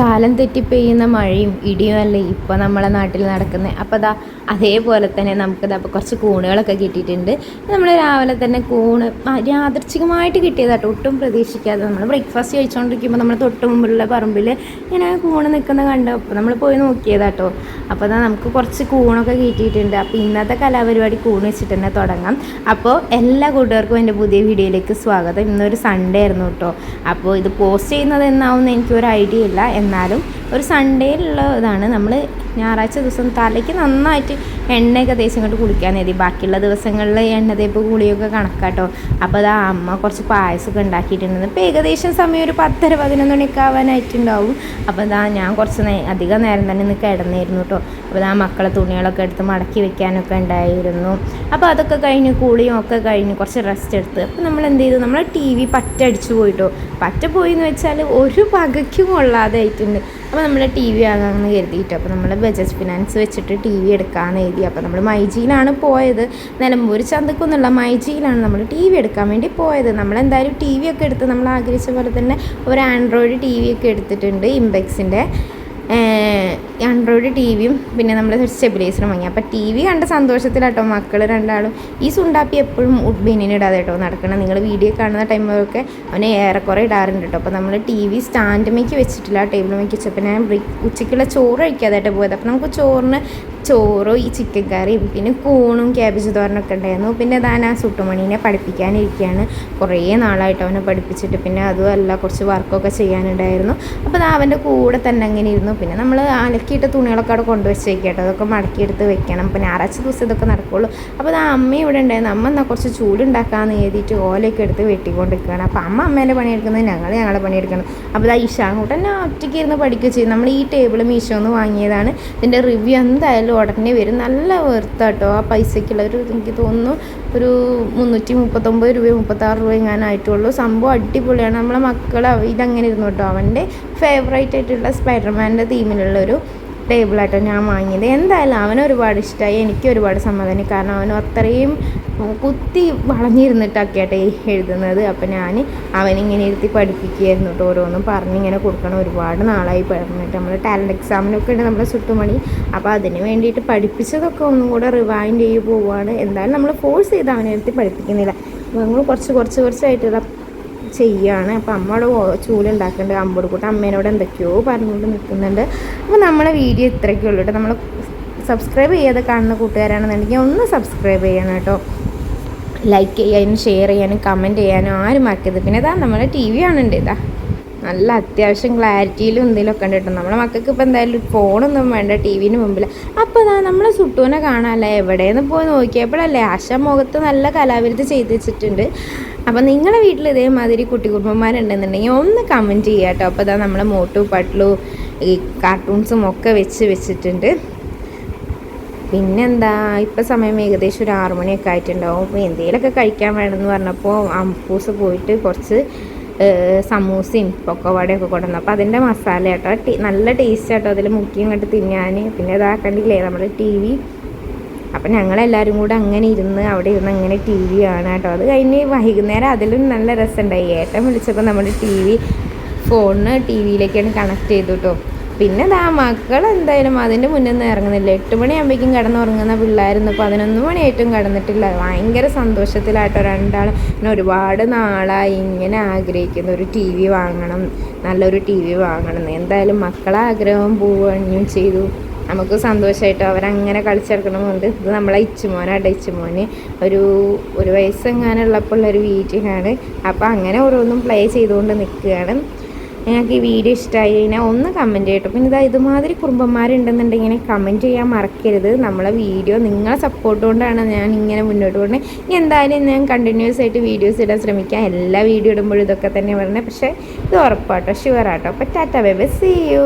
കാലം തെറ്റി പെയ്യുന്ന മഴയും ഇടിയും അല്ലേ ഇപ്പോൾ നമ്മളെ നാട്ടിൽ നടക്കുന്നത് അപ്പോൾ അതാ അതേപോലെ തന്നെ നമുക്കിതാ അപ്പോൾ കുറച്ച് കൂണുകളൊക്കെ കിട്ടിയിട്ടുണ്ട്. നമ്മൾ രാവിലെ തന്നെ കൂണ് യാദർച്ഛികമായിട്ട് കിട്ടിയതാട്ടോ ഒട്ടും പ്രതീക്ഷിക്കാതെ നമ്മൾ ബ്രേക്ക്ഫാസ്റ്റ് കഴിച്ചുകൊണ്ടിരിക്കുമ്പോൾ നമ്മൾ തൊട്ട് മുമ്പിലുള്ള പറമ്പിൽ ഇങ്ങനെ കൂണ് നിൽക്കുന്ന കണ്ടു? അപ്പോൾ നമ്മൾ പോയി നോക്കിയതാട്ടോ അപ്പോൾ ദാ നമുക്ക് കുറച്ച് കൂണൊക്കെ കിട്ടിയിട്ടുണ്ട്. അപ്പോൾ ഇന്നത്തെ കലാപരിപാടി കൂണ് വെച്ചിട്ട് തന്നെ തുടങ്ങാം. അപ്പോൾ എല്ലാ കൂട്ടുകാർക്കും എന്റെ പുതിയ വീഡിയോയിലേക്ക് സ്വാഗതം. ഇന്നൊരു സൺഡേ ആയിരുന്നു കേട്ടോ അപ്പോൾ ഇത് പോസ്റ്റ് ചെയ്യുന്നത് എന്നാവും എനിക്ക് ഒരു ഐഡിയ ഇല്ല. എന്നാലും ഒരു സൺഡേയിലുള്ള ഇതാണ്. നമ്മൾ ഞായറാഴ്ച ദിവസം തലയ്ക്ക് നന്നായിട്ട് എണ്ണയൊക്കെ തേച്ച് ഇങ്ങോട്ട് കുളിക്കാൻ നേതി ബാക്കിയുള്ള ദിവസങ്ങളിൽ എണ്ണ തേപ്പ് കുളിയൊക്കെ കണക്കാട്ടോ. അപ്പോൾ അതാ അമ്മ കുറച്ച് പായസമൊക്കെ ഉണ്ടാക്കിയിട്ടുണ്ട്. ഇപ്പോൾ ഏകദേശം സമയം ഒരു പത്തര പതിനൊന്ന് മണിയൊക്കെ ആവാനായിട്ടുണ്ടാവും. അപ്പോൾ അതാ ഞാൻ കുറച്ച് നേ അധികം നേരം തന്നെ ഇന്ന് കിടന്നിരുന്നു കേട്ടോ അപ്പോൾ ആ മക്കളെ തുണികളൊക്കെ എടുത്ത് മടക്കി വെക്കാനൊക്കെ ഉണ്ടായിരുന്നു. അപ്പോൾ അതൊക്കെ കഴിഞ്ഞ് കുളിയും ഒക്കെ കഴിഞ്ഞ് കുറച്ച് റെസ്റ്റ് എടുത്ത്. അപ്പോൾ നമ്മൾ എന്ത് ചെയ്തു? നമ്മൾ ടി വി പറ്റ അടിച്ചു പോയിട്ടോ പറ്റ പോയി എന്ന് വെച്ചാൽ ഒരു പകയ്ക്കും കൊള്ളാതെ ആയിട്ടുണ്ട് അപ്പോൾ നമ്മൾ ടി വി വാങ്ങാമെന്ന് കരുതിയിട്ട്. അപ്പോൾ നമ്മൾ ബജാജ് ഫിനാൻസ് വെച്ചിട്ട് ടി വി എടുക്കാമെന്ന് എഴുതി അപ്പോൾ നമ്മൾ മൈജിയിലാണ് പോയത്. നിലമ്പൂർ ചന്തക്കൊന്നുള്ള മൈജിയിലാണ് നമ്മൾ ടി വി എടുക്കാൻ വേണ്ടി പോയത്. നമ്മളെന്തായാലും ടി വി ഒക്കെ എടുത്ത് നമ്മൾ ആഗ്രഹിച്ച പോലെ തന്നെ ഒരു ആൻഡ്രോയിഡ് ടി വി ഒക്കെ എടുത്തിട്ടുണ്ട് ഇംബെക്സിന്റെ ആൻഡ്രോയിഡ് ടി വിയും പിന്നെ നമ്മൾ സ്റ്റെബിലൈസറും വാങ്ങി. അപ്പോൾ ടി വി കണ്ട സന്തോഷത്തിലാട്ടോ മക്കൾ രണ്ടാളും. ഈ സുണ്ടാപ്പി എപ്പോഴും ഉഡ്ബിനിന് ഇടാതെ കേട്ടോ നടക്കണം. നിങ്ങൾ വീഡിയോ കാണുന്ന ടൈമിലൊക്കെ അവനെ ഏറെക്കുറെ ഇടാറുണ്ട് കേട്ടോ അപ്പോൾ നമ്മൾ ടി വി സ്റ്റാൻഡുമേക്ക് വെച്ചിട്ടില്ല ടേബിളുമേക്ക് വെച്ചപ്പോൾ ഞാൻ ഉച്ചയ്ക്കുള്ള ചോറ് കഴിക്കാതായിട്ട് പോയത്. അപ്പോൾ നമുക്ക് ചോറിന് ചോറും ഈ ചിക്കൻ കറിയും പിന്നെ കൂണും ക്യാബേജ് തോരനൊക്കെ ഉണ്ടായിരുന്നു. പിന്നെ താൻ ആ സുട്ടുമണീനെ പഠിപ്പിക്കാനിരിക്കുകയാണ് കുറേ നാളായിട്ട് അവനെ പഠിപ്പിച്ചിട്ട് പിന്നെ അതുമല്ല കുറച്ച് വർക്കൊക്കെ ചെയ്യാനുണ്ടായിരുന്നു. അപ്പോൾ അവന്റെ കൂടെ തന്നെ അങ്ങനെ ഇരുന്നു. പിന്നെ നമ്മൾ അലക്കിയിട്ട് തുണികളൊക്കെ അവിടെ കൊണ്ടുവച്ച് കേട്ടോ. അതൊക്കെ മടക്കിയെടുത്ത് വെക്കണം. അപ്പോൾ ഞായറാഴ്ച ദിവസം ഇതൊക്കെ നടക്കുള്ളൂ. അപ്പോൾ ആ അമ്മ ഇവിടെ ഉണ്ടായിരുന്നു. അമ്മ എന്നാൽ കുറച്ച് ചൂടുണ്ടാക്കാമെന്ന് എഴുതിയിട്ട് ഓലയൊക്കെ എടുത്ത് വെട്ടിക്കൊണ്ടിരിക്കുകയാണ് അപ്പോൾ അമ്മ അമ്മേന്റെ പണിയെടുക്കുന്നത് ഞങ്ങൾ ഞങ്ങളെ പണിയെടുക്കണം അപ്പോൾ ആ ഇഷാങ്കൂട്ടൻ ഒറ്റയ്ക്ക് ഇരുന്ന് പഠിക്കുക ചെയ്യും നമ്മൾ ഈ ടേബിൾ മീഷോ വാങ്ങിയതാണ്. ഇതിന്റെ റിവ്യൂ എന്തായാലും ഉടനെ വരും. നല്ല വെറുത്താട്ടോ ആ പൈസയ്ക്കുള്ള. ഒരു എനിക്ക് തോന്നുന്നു ഒരു മുന്നൂറ്റി മുപ്പത്തൊമ്പത് രൂപ മുപ്പത്താറ് രൂപ എങ്ങാനായിട്ടുള്ളൂ സംഭവം അടിപൊളിയാണ്. നമ്മളെ മക്കൾ ഇതങ്ങനെ ഇരുന്നു കേട്ടോ. അവന്റെ ഫേവറേറ്റ് ആയിട്ടുള്ള സ്പൈഡർമാന്റെ തീമിലുള്ള ഒരു ടേബിളായിട്ടോ ഞാൻ വാങ്ങിയത്. എന്തായാലും അവന് ഒരുപാട് ഇഷ്ടമായി എനിക്ക് ഒരുപാട് സമാധാനം കാരണം അവൻ അത്രയും കുത്തി വളഞ്ഞിരുന്നിട്ടൊക്കെ ആട്ടെ എഴുതുന്നത്. അപ്പം ഞാൻ അവനിങ്ങനെ ഇരുത്തി പഠിപ്പിക്കുകയായിരുന്നു കേട്ടോ ഓരോന്നും പറഞ്ഞിങ്ങനെ കൊടുക്കണം. ഒരുപാട് നാളായി പറഞ്ഞിട്ട്. നമ്മൾ ടാലന്റ് എക്സാമിനൊക്കെ ഉണ്ട് നമ്മുടെ ചുട്ടുമണി അപ്പോൾ അതിന് വേണ്ടിയിട്ട് പഠിപ്പിച്ചതൊക്കെ ഒന്നും കൂടെ റിവൈൻഡ് ചെയ്ത് പോവുകയാണ് എന്തായാലും നമ്മൾ ഫോഴ്സ് ചെയ്ത് അവനെ ഇരുത്തി പഠിപ്പിക്കുന്നില്ല. നമ്മൾ കുറച്ച് കുറച്ച് കുറച്ചായിട്ടുള്ള ചെയ്യാണ്. അപ്പോൾ അമ്മ അവിടെ അമ്പോട് കൂട്ട് അമ്മേനോട് എന്തൊക്കെയോ പറഞ്ഞുകൊണ്ട് നിൽക്കുന്നുണ്ട്. അപ്പോൾ നമ്മളെ വീഡിയോ ഇത്രയൊക്കെ ഉള്ളൂ കേട്ടോ നമ്മൾ സബ്സ്ക്രൈബ് ചെയ്യാതെ കാണുന്ന കൂട്ടുകാരാണെന്നുണ്ടെങ്കിൽ ഒന്ന് സബ്സ്ക്രൈബ് ചെയ്യണം കേട്ടോ ലൈക്ക് ചെയ്യാനും ഷെയർ ചെയ്യാനും കമന്റ് ചെയ്യാനും ആരും മറക്കരുത്. പിന്നെ ഇതാ നമ്മുടെ ടി വി കാണുന്നുണ്ട്. ഇതാ നല്ല അത്യാവശ്യം ക്ലാരിറ്റിയിലും എന്തെങ്കിലുമൊക്കെ ഉണ്ട് കേട്ടോ. നമ്മുടെ മക്കൾക്ക് ഇപ്പോൾ എന്തായാലും ഫോണൊന്നും വേണ്ട ടി വിന് മുമ്പിൽ അപ്പോൾ അതാ നമ്മളെ സുട്ടുവിനെ കാണാമല്ലേ എവിടെയെന്ന് പോയി നോക്കിയപ്പോഴല്ലേ ആശ മുഖത്ത് നല്ല കലാവിരുദ്ധ ചെയ്ത് വെച്ചിട്ടുണ്ട്. അപ്പോൾ നിങ്ങളുടെ വീട്ടിൽ ഇതേമാതിരി കുട്ടി കുടുംബന്മാരുണ്ടെന്നുണ്ടെങ്കിൽ ഒന്ന് കമന്റ് ചെയ്യുക കേട്ടോ. അപ്പോൾ അതാ നമ്മളെ മോട്ടു പട്ലു ഈ കാർട്ടൂൺസും ഒക്കെ വെച്ച് വെച്ചിട്ടുണ്ട്. പിന്നെന്താ? ഇപ്പം സമയം ഏകദേശം ഒരു ആറുമണിയൊക്കെ ആയിട്ടുണ്ടാവും. അപ്പോൾ എന്തെങ്കിലുമൊക്കെ കഴിക്കാൻ വേണമെന്ന് പറഞ്ഞപ്പോൾ അമ്പൂസ് പോയിട്ട് കുറച്ച് സമൂസയും പൊക്കവടയൊക്കെ കൊണ്ടുവന്നു. അപ്പോൾ അതിന്റെ മസാല കേട്ടോ. ടീ നല്ല ടേസ്റ്റ് കേട്ടോ അതിൽ മുക്കിയും കണ്ട് തിന്നാൻ പിന്നെ ഇതാക്കണ്ടില്ലേ നമ്മൾ ടി വി അപ്പം ഞങ്ങളെല്ലാവരും കൂടെ അങ്ങനെ ഇരുന്ന് അവിടെ ഇരുന്ന് അങ്ങനെ ടി വി കാണാം കേട്ടോ അത് കഴിഞ്ഞ് വൈകുന്നേരം അതിലും നല്ല രസമുണ്ടായി. ഏട്ടൻ വിളിച്ചപ്പോൾ നമ്മുടെ ടി വി ഫോണിന് ടി വിയിലേക്കാണ് കണക്ട് ചെയ്തു കേട്ടോ പിന്നെ ദാ മക്കൾ എന്തായാലും അതിന്റെ നിന്ന് ഇറങ്ങുന്നില്ല. എട്ട് മണിയാകുമ്പോഴേക്കും കിടന്നുറങ്ങുന്ന പിള്ളേരുന്ന്. പതിനൊന്ന് മണിയായിട്ടും കിടന്നിട്ടില്ല. ഭയങ്കര സന്തോഷത്തിലായിട്ടോ രണ്ടാളും. പിന്നെ ഒരുപാട് നാളായി ഇങ്ങനെ ആഗ്രഹിക്കുന്ന. ഒരു ടി വി വാങ്ങണം. നല്ലൊരു ടി വി വാങ്ങണം. എന്തായാലും മക്കളെ ആഗ്രഹം പോവുകയും ചെയ്തു. നമുക്ക് സന്തോഷമായിട്ട് അവരങ്ങനെ കളിച്ചെടുക്കണമെന്നുണ്ട് ഇത് നമ്മളെ ഇച്ചുമോനാട്ടോ ഇച്ചുമോന് ഒരു ഒരു വയസ്സെങ്ങാനുള്ളപ്പോൾ ഉള്ളൊരു വീട്ടിലാണ്. അപ്പോൾ അങ്ങനെ ഓരോന്നും പ്ലേ ചെയ്തുകൊണ്ട് നിൽക്കുകയാണ്. ഞങ്ങൾക്ക് ഈ വീഡിയോ ഇഷ്ടമായി കഴിഞ്ഞാൽ ഒന്ന് കമന്റ് ചെയ്യട്ടോ പിന്നെ ഇതാ ഇതുമാതിരി കുടുംബന്മാരുണ്ടെന്നുണ്ടെങ്കിൽ കമന്റ് ചെയ്യാൻ മറക്കരുത്. നമ്മളെ വീഡിയോ നിങ്ങളെ സപ്പോർട്ട് കൊണ്ടാണ് ഞാൻ ഇങ്ങനെ മുന്നോട്ട് പോകുന്നത് ഇനി എന്തായാലും ഞാൻ കണ്ടിന്യൂസ് ആയിട്ട് വീഡിയോസ് ഇടാൻ ശ്രമിക്കാം. എല്ലാ വീഡിയോ ഇടുമ്പോഴും ഇതൊക്കെ തന്നെ പറഞ്ഞത് പക്ഷേ ഇത് ഉറപ്പാട്ടോ. ഷുവർ ആട്ടോ. അപ്പോൾ tata bye bye see you